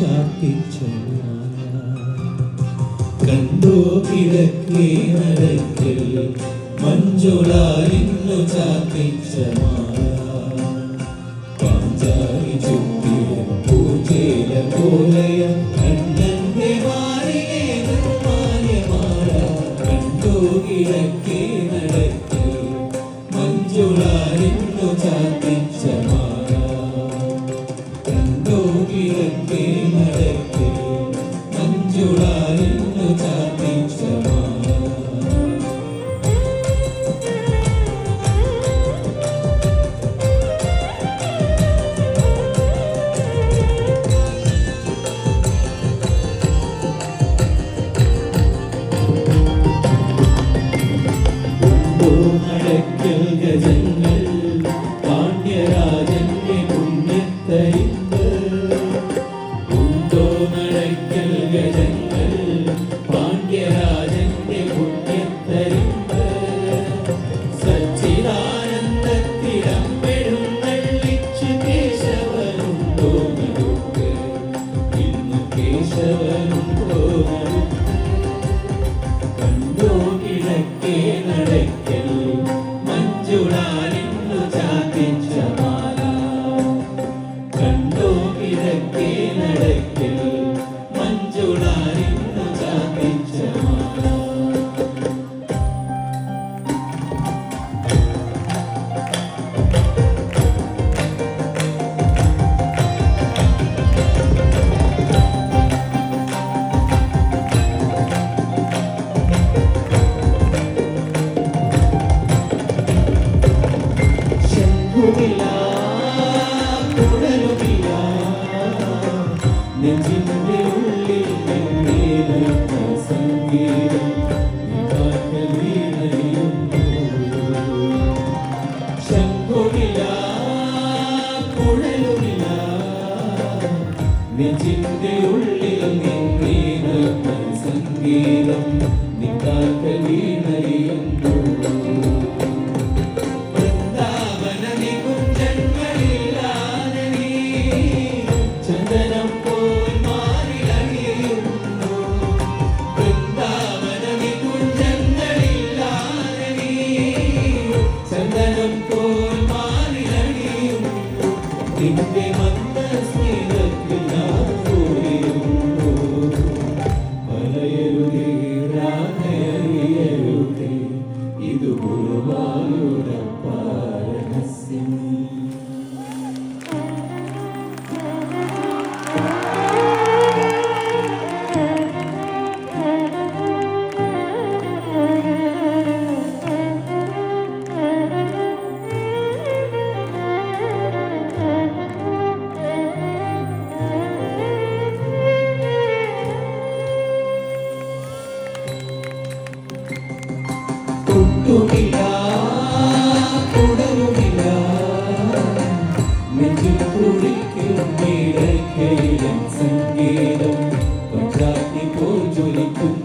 ശാർപ്പിച്ചു കണ്ടോ കിഴക്കേ നടക്കിൽ മഞ്ജുളാരിന്നു ചാർപ്പിച്ച കണ്ടോ കിഴക്കേ Amen. മടക്കൽ ഗജങ്ങൾ നെഞ്ചിന്റെ ഉള്ളിലും നിന്നീത് സംഗീതം. നിക്കാത്ത വീണയും ചന്ദനം പോൽ മാറിലണിയും നിന്റെ ഇത് ഗുരുവായൂർ enjoy you pool.